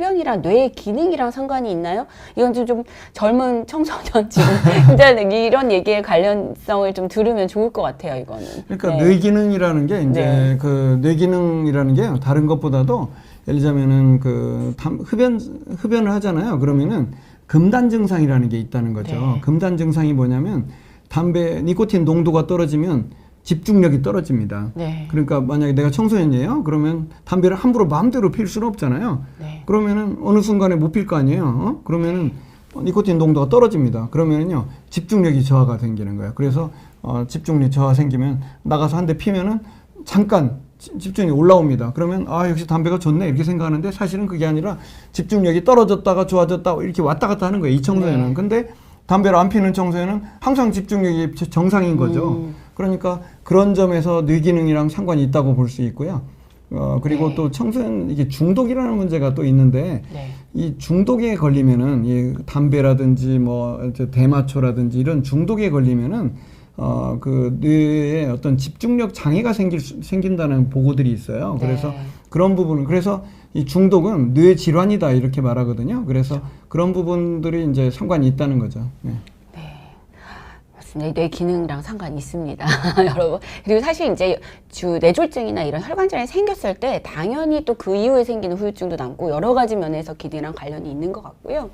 흡연이랑 뇌 기능이랑 상관이 있나요? 이건 좀, 좀 젊은 청소년 지금 굉장히 이런 얘기의 관련성을 좀 들으면 좋을 것 같아요. 이거는. 그러니까 네. 뇌 기능이라는 게 이제 네. 그 뇌 기능이라는 게 다른 것보다도 예를 들자면은 그 담- 흡연 흡연을 하잖아요. 그러면은 금단 증상이라는 게 있다는 거죠. 네. 금단 증상이 뭐냐면 담배 니코틴 농도가 떨어지면 집중력이 떨어집니다. 네. 그러니까 만약에 내가 청소년이에요. 그러면 담배를 함부로 마음대로 필 수는 없잖아요. 네. 그러면은 어느 순간에 못 필 거 아니에요. 어? 그러면은 니코틴 농도가 떨어집니다. 그러면은요 집중력이 저하가 생기는 거예요. 그래서 어, 집중력 저하 생기면 나가서 한 대 피면은 잠깐 지- 집중이 올라옵니다. 그러면 아 역시 담배가 좋네 이렇게 생각하는데 사실은 그게 아니라 집중력이 떨어졌다가 좋아졌다 이렇게 왔다 갔다 하는 거예요. 이 청소년은. 네. 근데 담배를 안 피는 청소년은 항상 집중력이 저- 정상인 거죠. 음. 그러니까 그런 점에서 뇌기능이랑 상관이 있다고 볼 수 있고요. 어, 그리고 네. 또 청소년 이게 중독이라는 문제가 또 있는데 네. 이 중독에 걸리면은 이 담배라든지 뭐 대마초라든지 이런 중독에 걸리면은 어 그 뇌에 어떤 집중력 장애가 생길 수, 생긴다는 보고들이 있어요. 그래서 네. 그런 부분은 그래서 이 중독은 뇌 질환이다 이렇게 말하거든요. 그래서 그런 부분들이 이제 상관이 있다는 거죠. 네. 맞습니다. 뇌 기능이랑 상관이 있습니다. 여러분. 그리고 사실 이제 주 뇌졸중이나 이런 혈관 질환이 생겼을 때 당연히 또 그 이후에 생기는 후유증도 남고 여러 가지 면에서 기능이랑 관련이 있는 것 같고요.